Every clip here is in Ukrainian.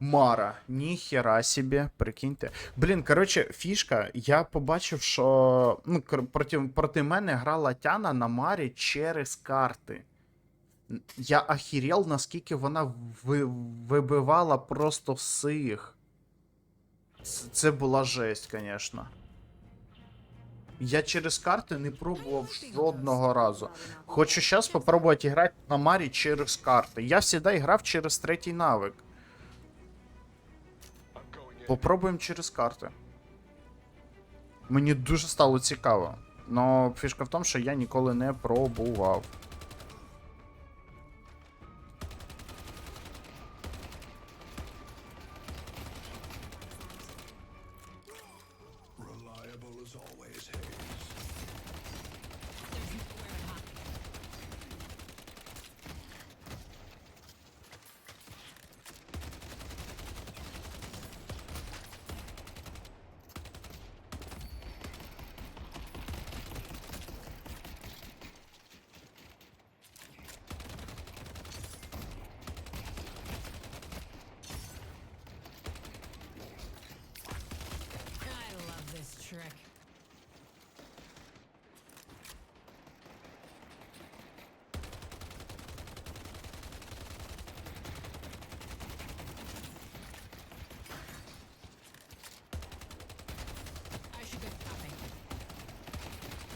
Мара, ніхера собі, прикиньте. Блін, коротше, фішка, я побачив, що ну, проти, проти мене грала Тяна на Марі через карти. Я ахірел, наскільки вона ви, вибивала просто всіх. Це, це була жесть, звісно. Я через карти не пробував жодного разу. Хочу зараз спробувати грати на Марі через карти. Я завжди грав через третій навик. Попробуємо через карти. Мені дуже стало цікаво. Но фішка в тому, що я ніколи не пробував.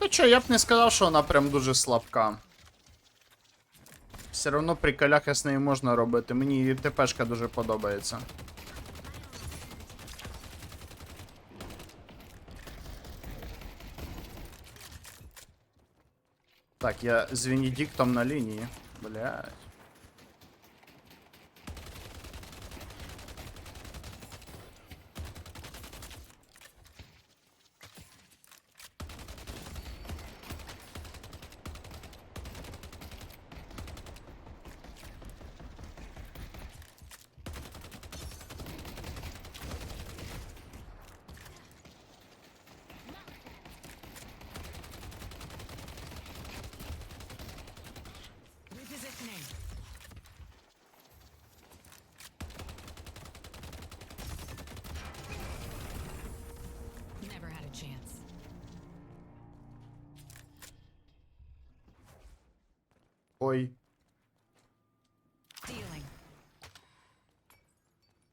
Ну чо, я б не сказав, що вона прям дуже слабка. Все одно приколяхи з нею можна робити. Мені її ТПшка дуже подобається. Так, я з Венедиктом на лінії. Блядь.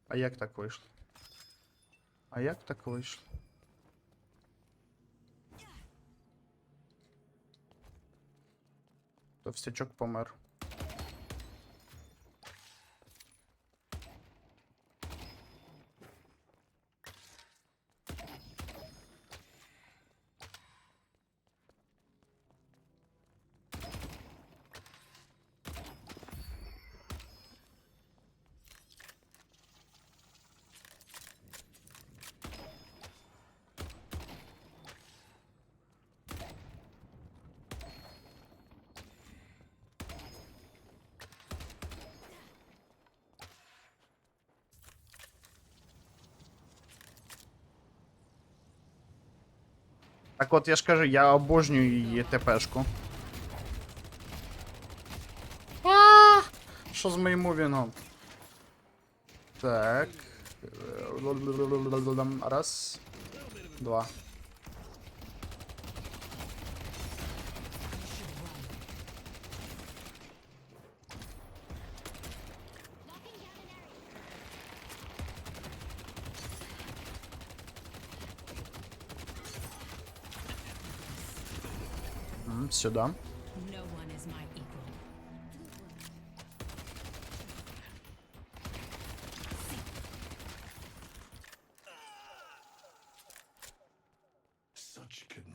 А як так вийшло? А як так вийшло? Товстячок помер. Так от я ж кажу, я обожнюю її ТПшку. Що з моїм мувінгом? Так. Раз. Два.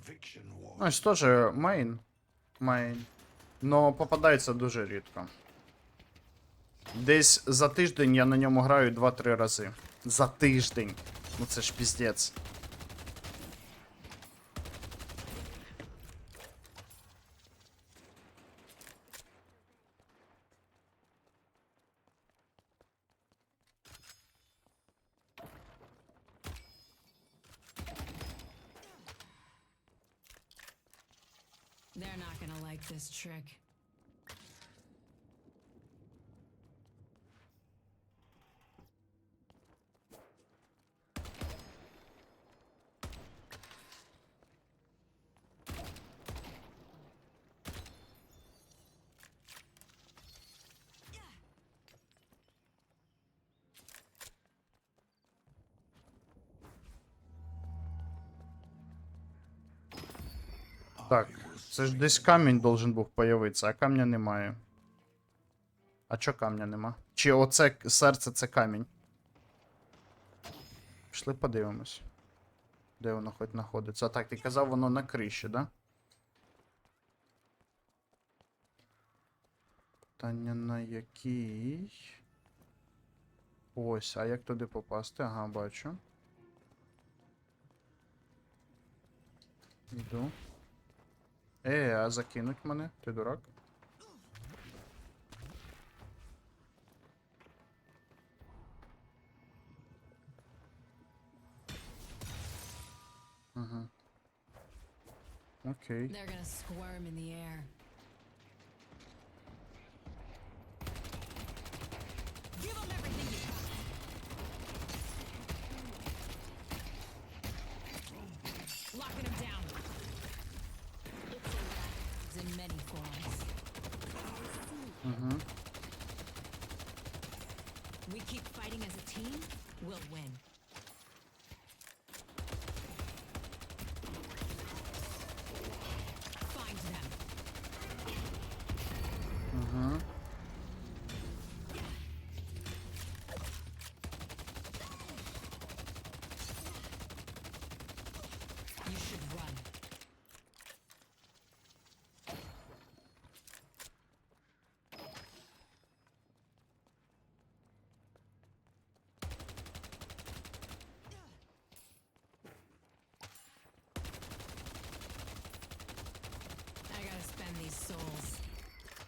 Conviction war. Ось теж мейн. Мейн. Но попадається дуже рідко. Десь за тиждень я на ньому граю 2-3 рази. За тиждень. Ну це ж піздець. check. Так. Це ж десь камінь должен був появитися, а камня немає. А чо камня нема? Чи оце серце це камінь? Пішли подивимось. Де воно хоч знаходиться. А так, ти казав, воно на криші, да? Питання на якій. Ось, а як туди попасти? Ага, бачу. Йду. Е, а закинуть мене? Ти дурак? Угу. Окей. They're gonna squirm in the air. Give 'em everything you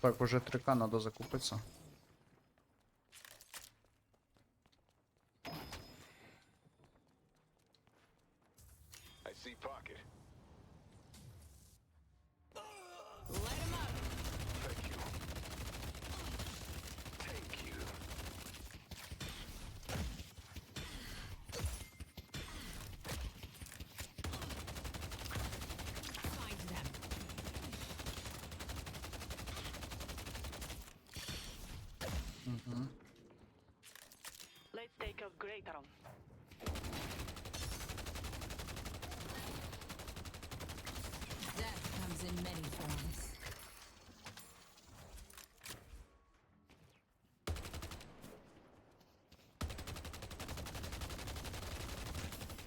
Так, уже 3К надо закупиться.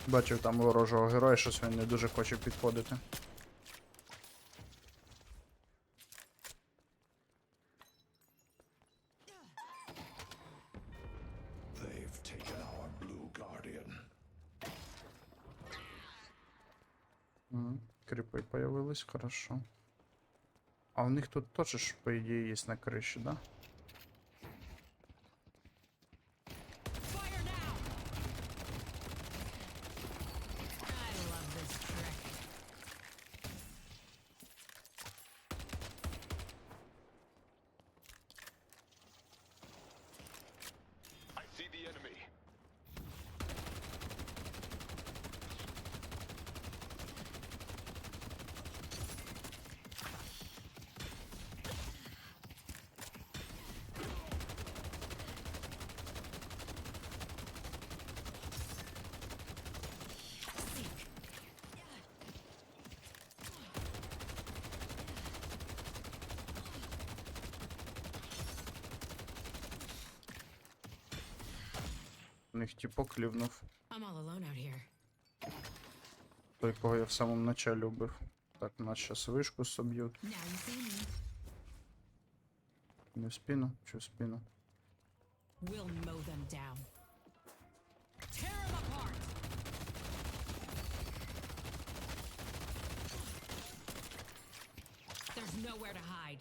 Бачив там ворожого героя, щось він не дуже хоче підходити. Кріпи появились, хорошо. А у них тут теж по ідеї, є на криші, да? Них типок клівнув. Той, кого я в самому началі убив. Так, нас щас вишку соб'ють. Не в спину, чи в спину. We'll mow them down. Tear them apart! There's nowhere to hide.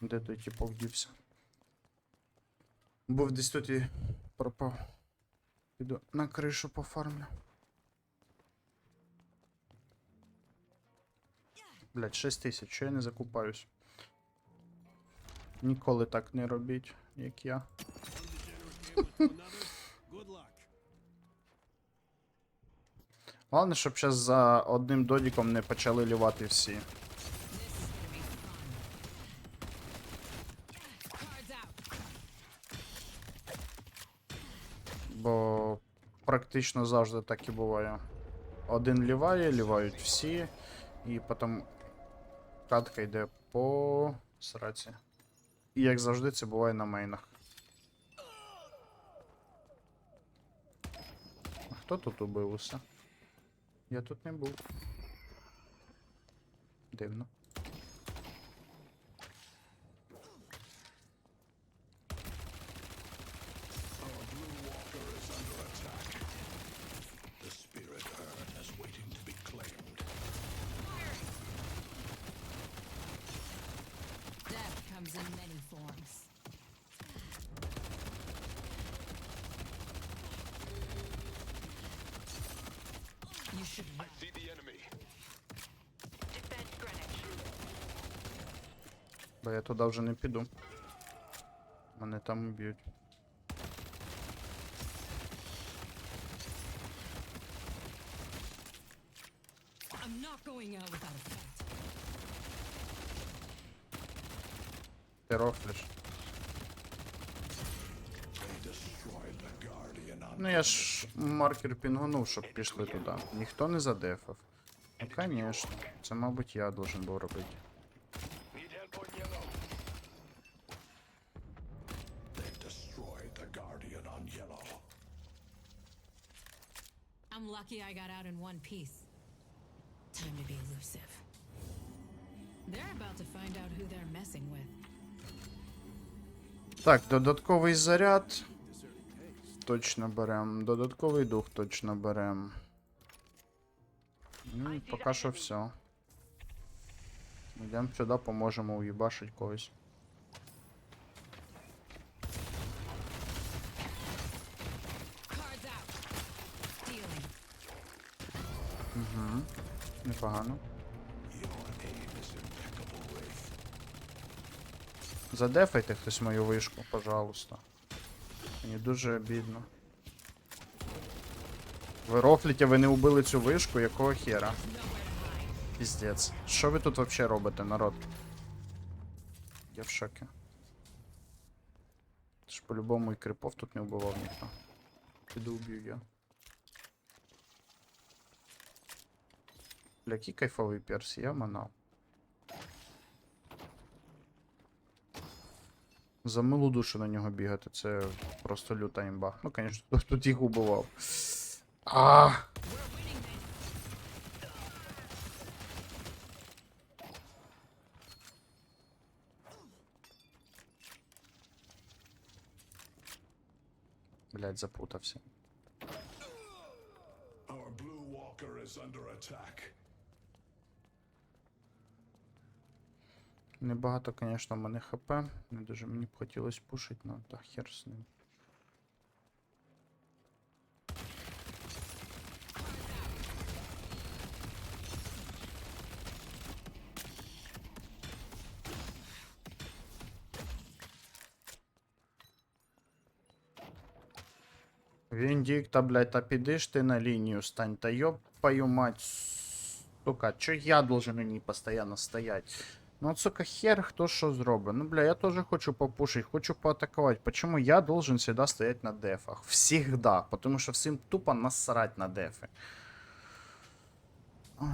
Де той типок дівся? Був десь тут і пропав. Піду на кришу пофармлю. Блять, 6 тисяч, що я не закупаюсь. Ніколи так не робіть, як я. Головне, щоб зараз за одним додіком не почали лівати всі. This is gonna be fun. Cards out. Бо практично завжди так і буває. Один ліває, лівають всі, І потім катка йде по сраці. І як завжди, це буває на мейнах. А хто тут убив усе? Я тут не був. Дивно. Бо я туди вже не піду. Мене там уб'ють. Маркер пінгонув, щоб пішли туди. Ніхто не задефав. Ну, конечно. Це, мабуть, я должен був робити. I'm lucky I got out in one piece. Time to be elusive. They're about to find out who they're messing with. Так, додатковий заряд. Точно берем. Додатковий дух точно берем. Ну поки що все. Йдемо сюди, поможемо уїбашить когось. Dealing. Непогано. Задефайте хтось мою вишку, пожалуйста. Мені дуже обідно. Ви рофліте, ви не убили цю вишку, якого хера? Піздець. Що ви тут вообще робите, народ? Я в шокі. Це ж по-любому і крипов тут не вбивав ніхто. Піду уб'ю я. Бля, який кайфовий перс, я манав. За милу душу на нього бігати, це просто люта імба. Ну, звісно, тут їх убивав. А! Блять, запутався. Our blue walker is under attack. Небагато, звісно, в мене хп. Не дуже мені б хотілося пушити, ну та хер з ним. Віндік, та блядь, та піди ж ти на лінію стань, та ёпаю мать, сука, чо я должен на ній постійно стоять? Ну, сука, хер хто що зробить. Ну, бля, я теж хочу попушить, хочу поатакувати. Почему я должен всегда стоять на дефах? Всегда. Потому що всім тупо насрать на дефи. Ой.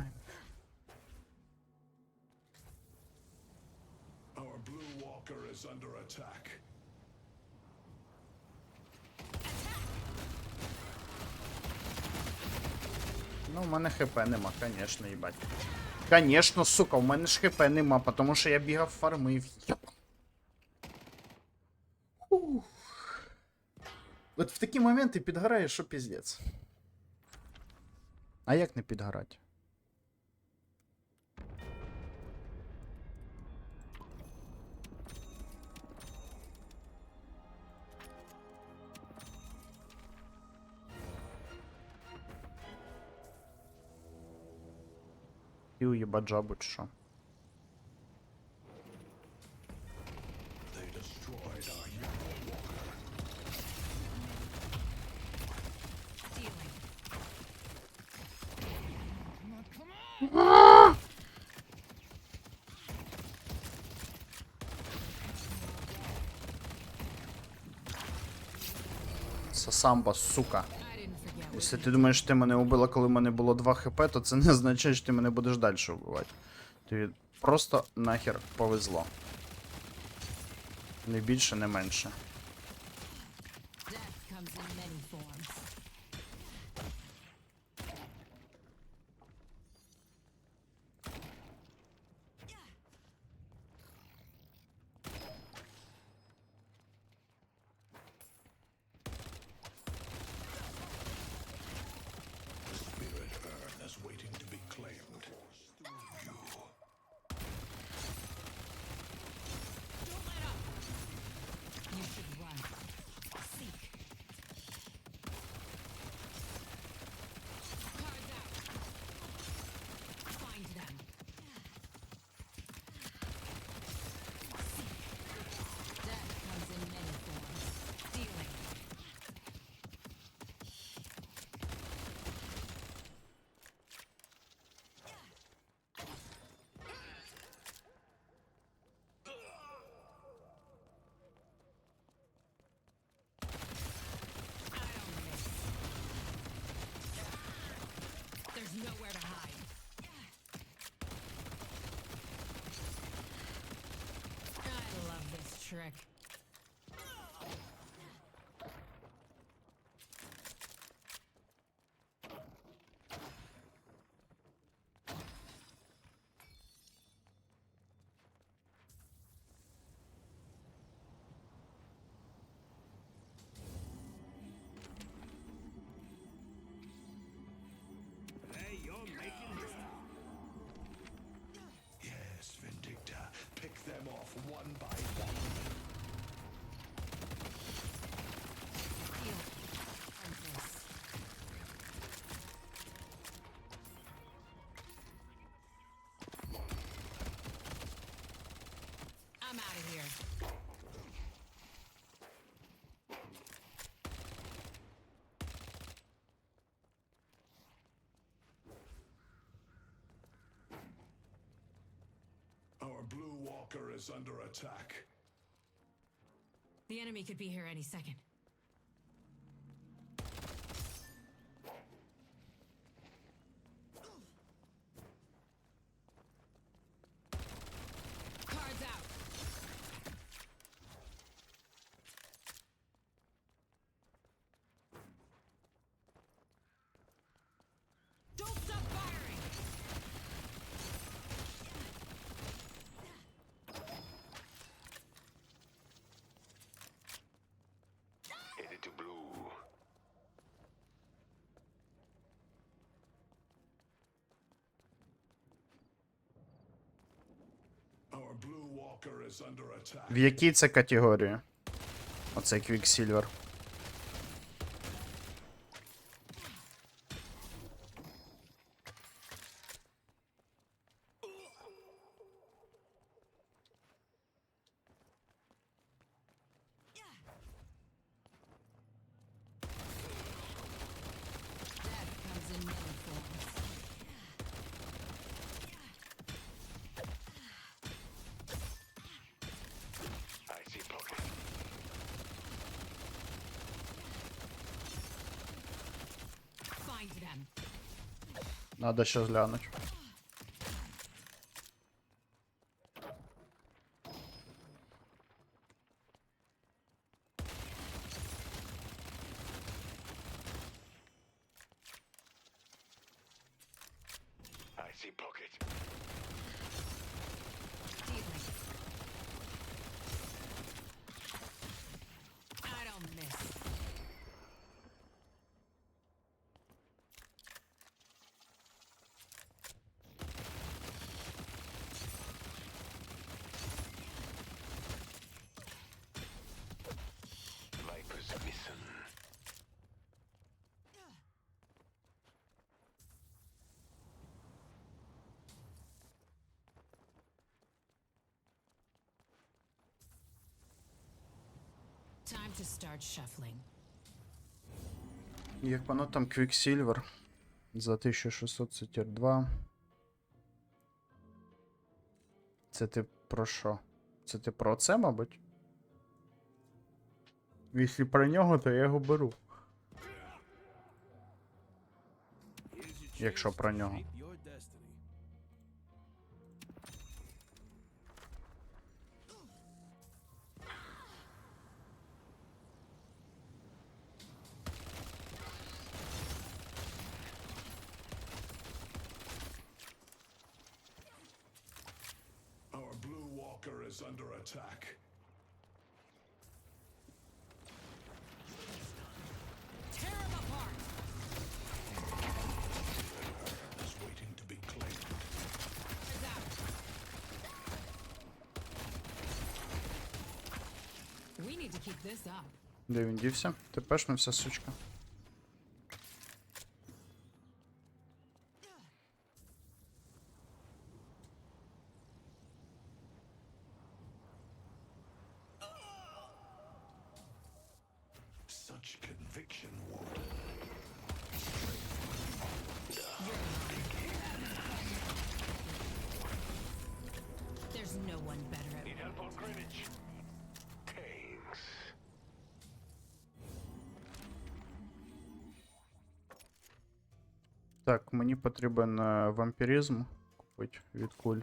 Our blue walker is under attack. Ну, в мене хп нема, конечно, їбать. Конечно, сука, у мене ж хп нема, потому що я бігав фармив. Ух. От в такі моменти підгораєш, що піздець. А як не підгорати? Yellow walker. Dealing. Сасамба, сука. Якщо ти думаєш, ти мене убила, коли в мене було 2 хп, то це не означає, що ти мене будеш далі вбивати. Тобі просто нахер повезло. Не більше, не менше. Correct. Is under attack. The enemy could be here any second. To blue. Our blue walker is under attack. В якій це категорії? Оцей Квіксільвер. Death comes in many forms. I see pocket. Find them. Надо ще глянуть. Time to start shuffling. Як воно там Квіксільвер за 1600 це тір 2. Це ти про що? Це ти про це, мабуть? Якщо про нього, то я його беру. якщо про нього. blue walker is under attack. Tear him apart! Is waiting to be claimed. Is out. We need to keep this up. Де він дівся? Ти пешнувся, сучка. Так, мені потрібен е, вампіризм купити від куль.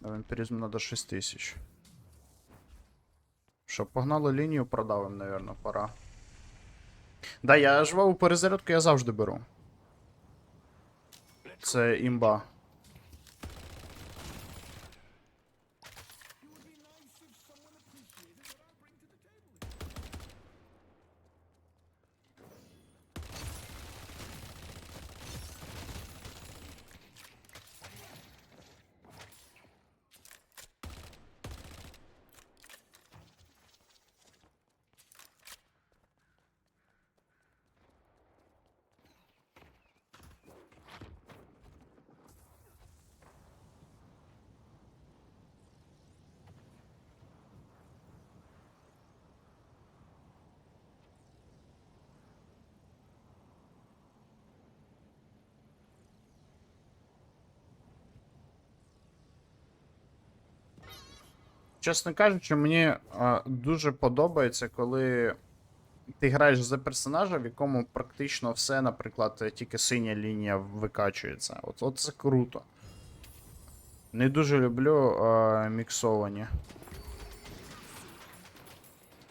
На вампіризм треба 6 тисяч. Що, погнали лінію продавим, напевно, пора. Да, я жваву перезарядку я завжди беру. Це імба. Чесно кажучи, мені а, дуже подобається, коли ти граєш за персонажа, в якому практично все, наприклад, тільки синя лінія викачується. От, от це круто. Не дуже люблю а, міксовані.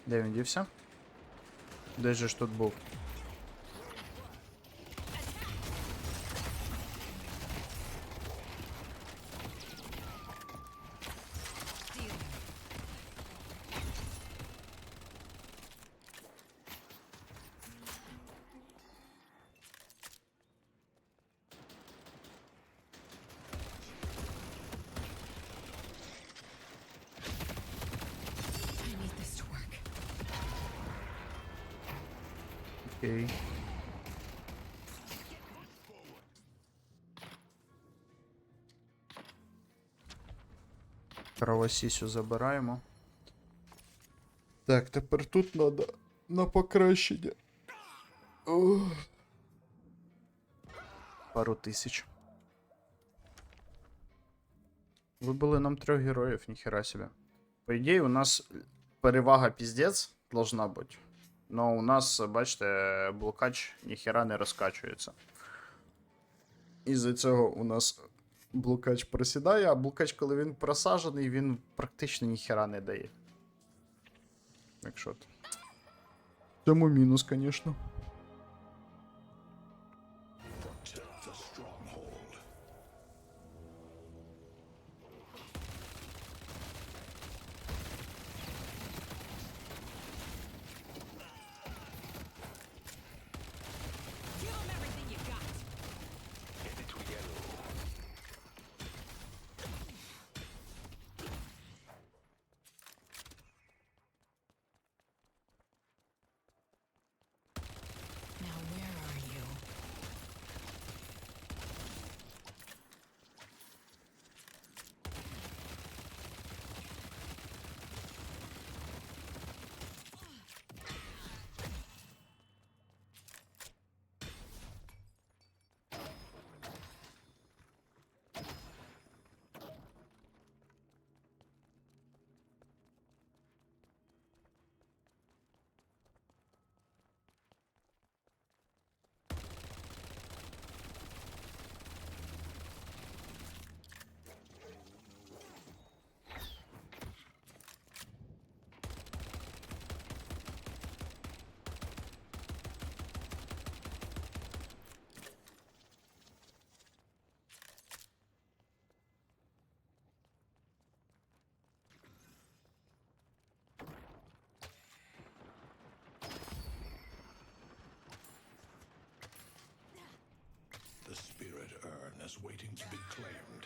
Де він дівся? Де ж тут був? I need this to work. Окей. Кровосісю забираємо. Так, тепер тут треба на покращення. Ох. Пару тисяч. Вибили нам трьох героїв, ніхера себе. По ідеї, у нас перевага піздець должна бути. Но у нас, бачите, блокач ніхера не розкачується. Із-за цього у нас блокач просідає, а блокач, коли він просаджений, він практично ніхера не дає. Якщо. Тому мінус, звісно. urn as waiting to be claimed.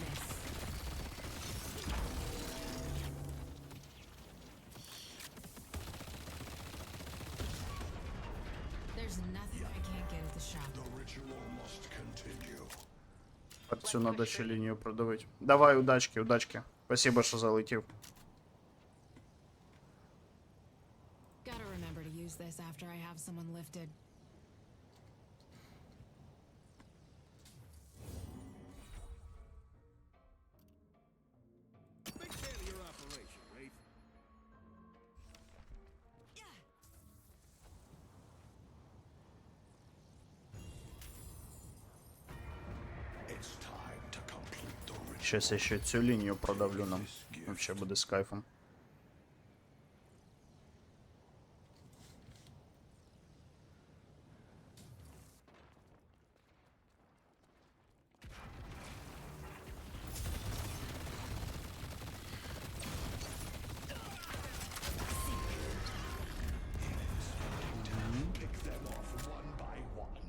Miss. There's nothing I can't get at the shop. The ritual must continue. Цю надо ще лінію продавити. Давай, удачки, удачки. Спасибо, що залетів. Gotta remember to use this after I have someone lifted. Щас я ще цю лінію продавлю нам. Вообще буде з кайфом. Pick them off one by one.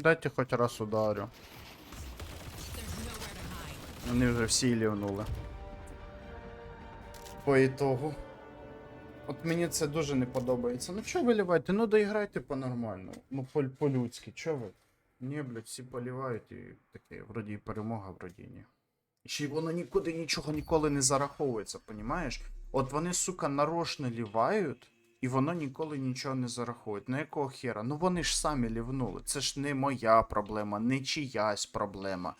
Дайте хоч раз ударю. Вони вже всі лівнули. По ітогу. От мені це дуже не подобається. Ну чого ви ліваєте? Ну доіграйте по-нормальному. Ну по- по-людськи, чого ви? Ні, блядь, всі полівають і таке, вроді і перемога, вроді ні. І Ще воно нікуди нічого ніколи не зараховується, понімаєш? От вони, сука, нарочно лівають, і воно ніколи нічого не зарахують. На якого хера? Ну вони ж самі лівнули. Це ж не моя проблема, не чиясь проблема.